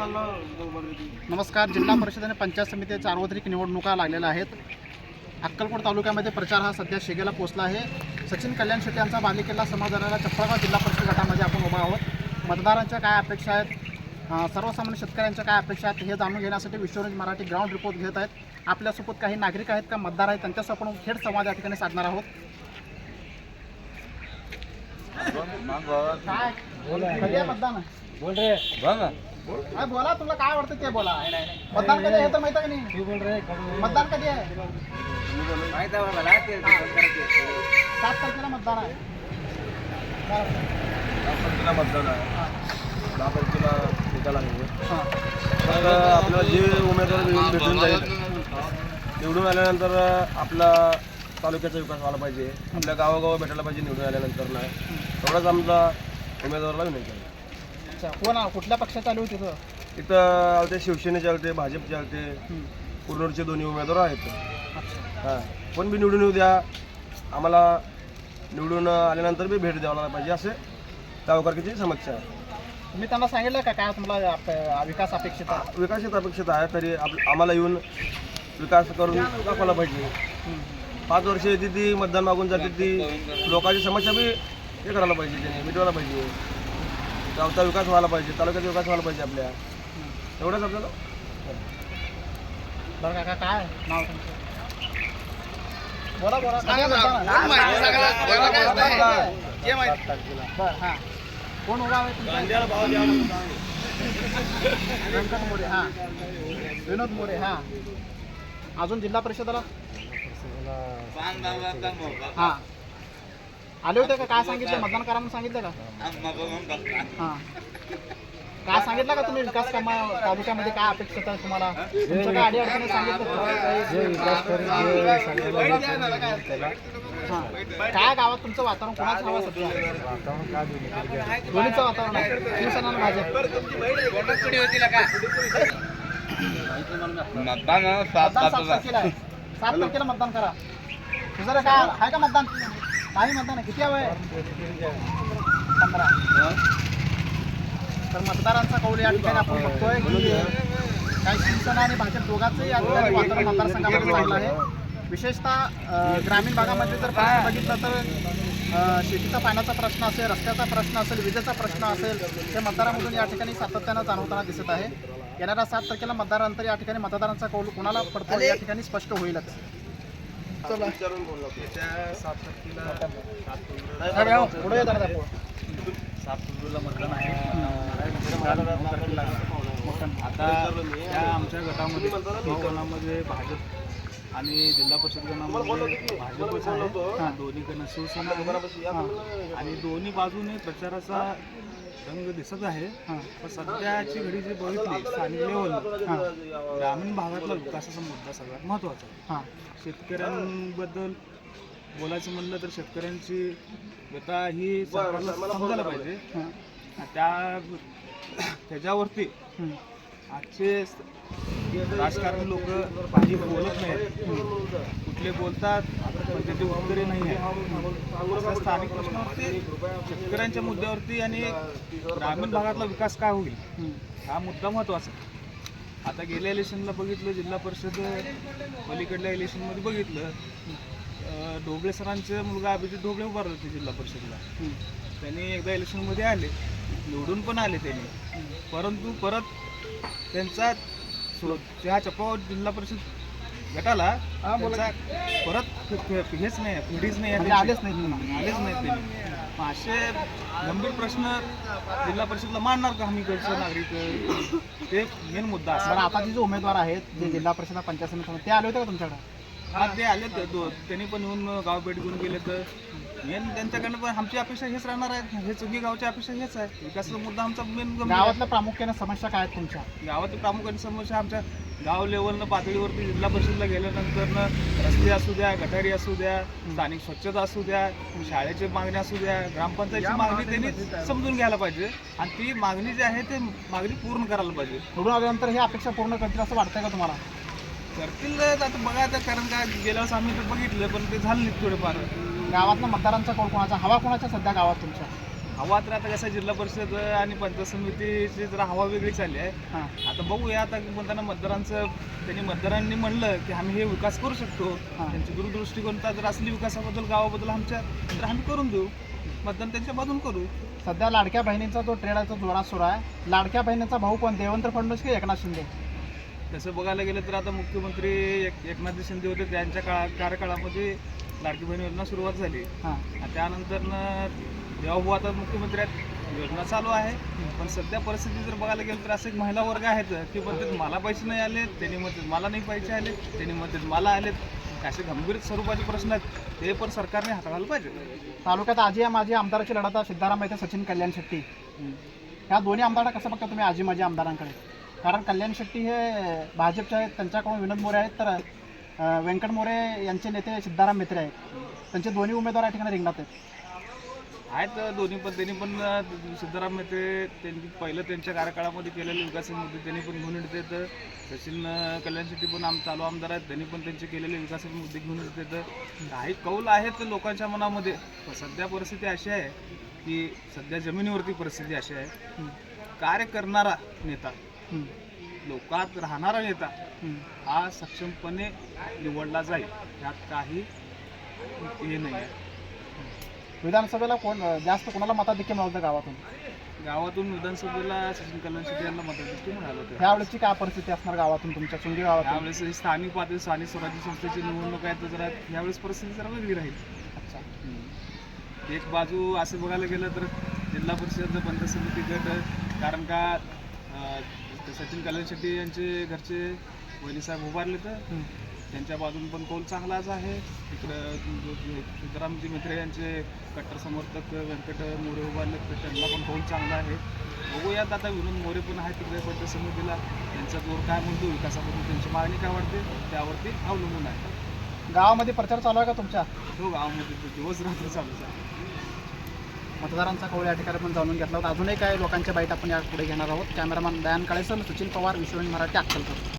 नमस्कार जिल्हा परिषद आणि पंचायत समिती सार्वत्रिक निवडणुका लागलेल्या आहेत. अक्कलकोट तालुक्यामध्ये प्रचार हा सध्या शेगेला पोहोचला आहे. सचिन कल्याण शेट्टी यांचा बालेकिल्ला समाजाला चपळगाव जिल्हा परिषद गटामध्ये आपण उभा आहोत. मतदारांच्या काय अपेक्षा आहेत? सर्वसामान्य शेतकऱ्यांच्या काय अपेक्षा आहेत हे जाणून घेण्यासाठी विश्वराज मराठी ग्राउंड रिपोर्ट घेत आहेत. आपल्यासोबत काही नागरिक आहेत का? मतदार आहेत. त्यांच्यासोबत आपण थेट संवाद या ठिकाणी साधणार आहोत. काय? मतदान? बोल रे. काय बोला तुला काय आवडतं ते बोला. मतदान कधी आहे तर माहिती आहे का नाही? तू बोल रे मतदान कधी आहे? सात तारखेला मतदान आहे. तारखेला मतदान आहे. दहा तारखेला निकाल आहे. हां. तर आपल्याला जे उमेदवार निवडून भेटून जाईल. निवडून आल्यानंतर आपला तालुक्याचा विकास व्हायला पाहिजे. आपल्या गावागाव भेटायला पाहिजे निवडून आल्यानंतर ना तेवढाच आमचा उमेदवाराला विनंती आहे. अच्छा कोण? कुठल्या पक्षात चालू होती तिथं इथं आलते शिवसेनेचे आलते भाजपचे आलते. हं. कुरनूरचे दोन्ही उमेदवार आहेत. हां. पण बी निवडून येऊ द्या. आम्हाला निवडून आल्यानंतर बी भेट द्यायला पाहिजे असे गावकारकीची समस्या आहे. तुम्ही त्यांना सांगितलं का काय तुम्हाला आप- विकास अपेक्षित आहे? विकासित अपेक्षित आहे तरी आप आम्हाला येऊन विकास करून दाखवायला पाहिजे. पाच वर्ष येते ती मतदान मागून जाते ती. लोकांची समस्या बी हे करायला पाहिजे त्याने मिटवायला पाहिजे. गावचा विकास व्हायला पाहिजे तालुक्याचा विकास व्हायला पाहिजे आपल्या. एवढंच आपल्याला? बरं काका काय नाव तुमचं? बोला बोला. मतदान? बरं हां. कोण उभा आहे तुमचा? व्यंकट मोरे हां. विनोद मोरे हां. अजून जिल्हा परिषदेला? हां. आले होते का? काय सांगितलं? मतदान करा म्हणून सांगितलं का हां. काय सांगितलं का तुम्ही विकास कामा तालुक्यामध्ये? काय अपेक्षित आहे तुम्हाला? तुमच्या काय करून जे सांगितलं हां. काय गावात तुमचं वातावरण? कोणाचं हवं सध्या? दोन्हीचं वातावरण आहे. शिवसेना भाजप. मतदान सात तारखेला. आहे. सात तारखेला मतदान करा. तुझं काय? आहे का मतदान? नाही म्हणता ना किती हवं आहे? पंधरा. तर मतदारांचा कौल या ठिकाणी आपण बघतोय की काही शिवसेना आणि भाजप दोघांचंही या ठिकाणी वातावरण मतदारसंघामध्ये चाललं आहे. विशेषतः ग्रामीण भागामध्ये जर प्रश्न बघितलं तर शेतीचा पाण्याचा प्रश्न असेल रस्त्याचा प्रश्न असेल विजेचा प्रश्न असेल ते मतदारामधून या ठिकाणी सातत्यानं जाणवताना दिसत आहे. येणाऱ्या सात तारखेला मतदारानंतर या ठिकाणी मतदारांचा कौल कोणाला पडतो या ठिकाणी स्पष्ट होईलच. पुढे. आता आमच्या गटामध्ये गणामध्ये भाजप आणि जिल्हा परिषद गणामध्ये भाजपच आहे. दोन्हीकडनं शिवसेना. आणि दोन्ही बाजूने प्रचाराचा रंग दिसत आहे. हां. पण सध्याची घडी जी बघितली स्थानिक लेवल ग्रामीण भागातला विकासाचा मुद्दा सगळ्यात आहे. हां. शेतकऱ्यांबद्दल बोलायचं म्हणलं तर शेतकऱ्यांची व्यथा ही सरकारला समजायला पाहिजे. हां. त्या त्याच्यावरती. आजचे राजकारणी लोक काही बोलत नाहीत. कुठले बोलतात पण त्याचे उत्तरे नाही आहे स्थानिक प्रश्नावरती शेतकऱ्यांच्या मुद्द्यावरती आणि ग्रामीण भागातला विकास काय होईल हा मुद्दा महत्त्वाचा आहे. आता गेल्या इलेक्शनला बघितलं जिल्हा परिषद पलीकडल्या इलेक्शनमध्ये बघितलं ढोबळे सरांचे मुलगा अभिजित ढोबळे उभारले होते जिल्हा परिषदला त्यांनी एकदा इलेक्शनमध्ये आले निवडून पण आले त्यांनी परंतु परत त्यांचा सो- चपाव जिल्हा परिषद गटाला त्यांचा परत हेच नाही पिढीच नाही म्हणजे. आलेच म्हणा. आलेच त्यांनी. मग असे गंभीर प्रश्न जिल्हा परिषदला मांडणार का हमी कडचं नागरिक? ते मेन मुद्दा असा. आता जे जे उमेदवार आहेत जे जिल्हा परिषद पंचायत समिती ते आले होते का तुमच्याकडे? हा ते आले त्यांनी पण येऊन गाव भेट घेऊन गेले तर. मेन त्यांच्याकडनं पण आमची अपेक्षा हेच राहणार आहे. हे सगळी गावची अपेक्षा हेच आहे. विकासाचा मुद्दा आमचा मेन गावातल्या प्रामुख्याने समस्या काय आहेत तुमच्या? गावातील प्रामुख्याने समस्या आमच्या गाव लेवलनं पातळीवरती जिल्हा परिषदला गेल्यानंतर रस्ते असू द्या गटारी असू द्या स्थानिक स्वच्छता असू द्या शाळेची मागणी असू द्या ग्रामपंचायतची मागणी त्यांनी समजून घ्यायला पाहिजे. आणि ती मागणी जी आहे ते मागणी पूर्ण करायला पाहिजे. निवडून आल्यानंतर ही अपेक्षा पूर्ण करतील असं वाटतंय का तुम्हाला? करतील आता बघा आता कारण काय गेल्या वेळेस आम्ही ते बघितलं पण ते झालं नाही थोडेफार. गावातल्या मतदारांचा कौल कोणाचा हवा कोणाच्या सध्या गावात तुमच्या? हवा तर आता कसं जिल्हा परिषद आणि पंचायत समितीची जरा हवा वेगळी चालली आहे. हां. आता बघूया आता म्हणताना मतदारांचं त्यांनी मतदारांनी म्हणलं की आम्ही हे विकास करू शकतो. त्यांची दूरदृष्टिकोनता जर असली विकासाबद्दल गावाबद्दल आमच्या तर आम्ही करून देऊ. मतदान त्यांच्या बाजून करू. सध्या लाडक्या बहिणींचा तो जोरात सुरू आहे. लाडक्या बहिणीचा भाऊ कोण? देवेंद्र फडणवीस की एकनाथ शिंदे? तसं बघायला गेलं तर आता मुख्यमंत्री एक एकनाथ शिंदे होते. त्यांच्या काळा कार्यकाळामध्ये लाडकी बहीण योजना सुरुवात झाली. हां. त्यानंतर जेव्हा भाऊ आता मुख्यमंत्री आहेत योजना चालू आहे. पण सध्या परिस्थिती जर बघायला गेलं तर असं एक महिला वर्ग आहेत की म्हणतात मला पैसे नाही आले त्यांनी म्हणतात मला नाही पैसे आले त्यांनी म्हणतात मला आलेत. असे गंभीर स्वरूपाचे प्रश्न आहेत. ते पण सरकारने हाताळायला पाहिजे. तालुक्यात आजी या माझी आमदाराची लढत सिद्धाराम माहिती सचिन कल्याण शेट्टी. ह्या दोन्ही आमदारांना कसं बघता तुम्ही आजी माझी आमदारांकडे? कारण कल्याण शेट्टी हे भाजपचे आहेत त्यांच्याकडून विनोद मोरे आहेत तर व्यंकट मोरे यांचे नेते सिद्धाराम मित्रे आहेत. त्यांचे दोन्ही उमेदवार या ठिकाणी रिंगणात आहेत. आहेत दोन्ही पण. त्यांनी पण अं, सिद्धराम मेहते त्यांनी पहिलं त्यांच्या कार्यकाळामध्ये केलेले विकास मुद्दे त्यांनी पण घेऊन येते तर सचिन अं, कल्याण शेट्टी पण आम चालू आमदार आहेत. त्यांनी पण त्यांचे केलेले विकास मुद्दे घेऊन येते तर काही कौल आहेत लोकांच्या मनामध्ये पण सध्या परिस्थिती अशी आहे की सध्या जमिनीवरती परिस्थिती अशी आहे. कार्य करणारा नेता लोकात राहणारा नेता हा सक्षमपणे निवडला जाईल. यात काही हे नाही आहे. विधानसभेला कोण जास्त कोणाला मताधिक्य मिळवतं गावातून? गावातून विधानसभेला सचिन कल्याण शेट्टी यांना मतदान मिळालं होतं. त्यावेळेची काय परिस्थिती असणार गावातून तुमच्या चुंगी गावातून? त्यावेळेस ही स्थानिक पातळी स्थानिक स्वराज्य संस्थेची निवडणूक आहे तर जरा यावेळेस परिस्थिती जरा वेगळी राहील. अच्छा. एक बाजू असं बघायला गेलं तर जिल्हा परिषद पंचायत समिती गट कारण का अं, सचिन कल्याण शेट्टी यांचे घरचे वहिनीसाहेब उभारले तर. त्यांच्या बाजून पण कौल चांगलाच आहे. इकडं जो- जो सिद्धरामजी मित्रे यांचे कट्टर समर्थक व्यंकट मोरे उभारले तर त्यांना पण कौल चांगला आहे. बघूयात आता विनोद मोरे पण आहेत तिकडे पंचायत समितीला. त्यांचा जोर काय म्हणतो विकासाबद्दल त्यांची मागणी काय वाटते त्यावरती अवलंबून आहे. गावामध्ये प्रचार चालू आहे का तुमच्या? तो गावामध्ये तो दिवस रात्र चालूच आहे. मतदारांचा कौल या ठिकाणी पण जाणून घेतला होता. अजूनही काय लोकांच्या बाईट आपण या पुढे घेणार आहोत. कॅमेरामॅन दयान काळेसर सचिन पवार विश्वविन मराठी अक्कलकर